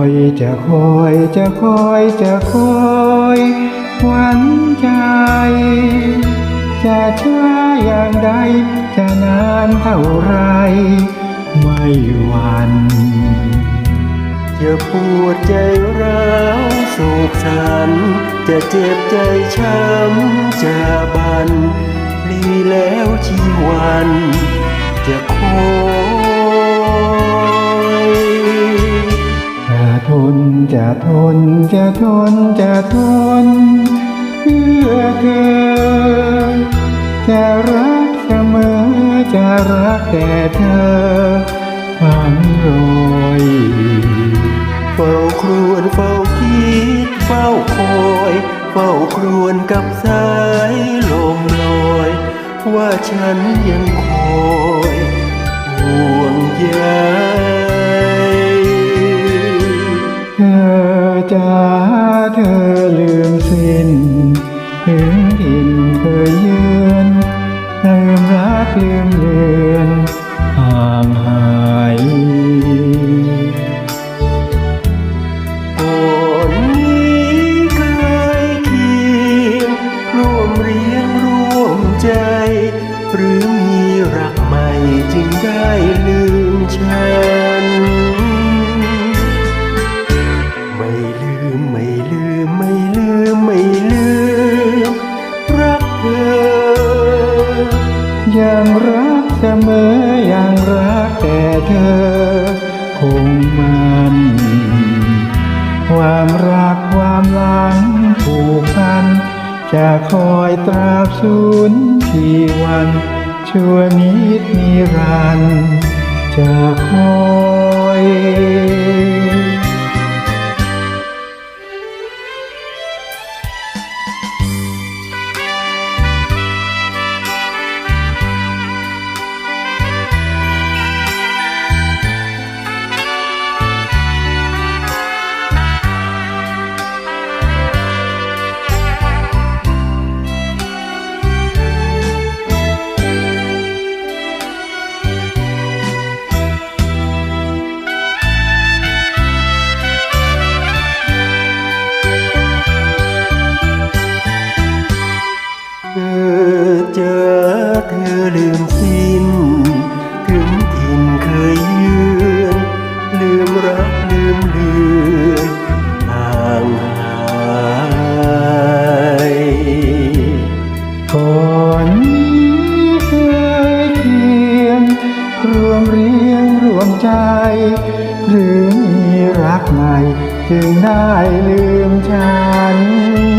อยจะคอยจะคอยจะคอยหวันใจ จะช้าอย่างใดจะนานเท่าไร ไม่หวันจะปวดใจร้าวโศกสันจะเจ็บใจช้ำจะบันพลีแล้วชีวัน ทนจะทนจะทนจะทนเพื่อเธอ จะรักเสมอจะรักแต่เธอฝันโรยเฝ้าครวญเฝ้าคิดเฝ้าคอยเฝ้าครวญกับสายลมลอย ว่าฉันยัง ย็นถึงถิ่นเคยยืนลืมรักลืมเลือนห่างหายก่อนนี้เคยเคียงร่วมเรียงร่วมใจ หรือมีรักใหม่จึงได้ลื ยังรักเสมอยังรักแต่เธอ คงมันความรักความหลังผูกพัน จะคอยตราบสูญชีวันชั่วนิดนิรันดร์จะคอย อนนี้เคยเคียงรวมเรียงรวมใจ หรือมีรักใหม่จึงได้ลืมฉัน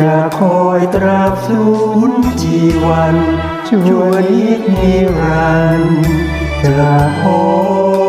จะคอยตราบสูญชีวันชั่วนิดนิรันดร์จะคอย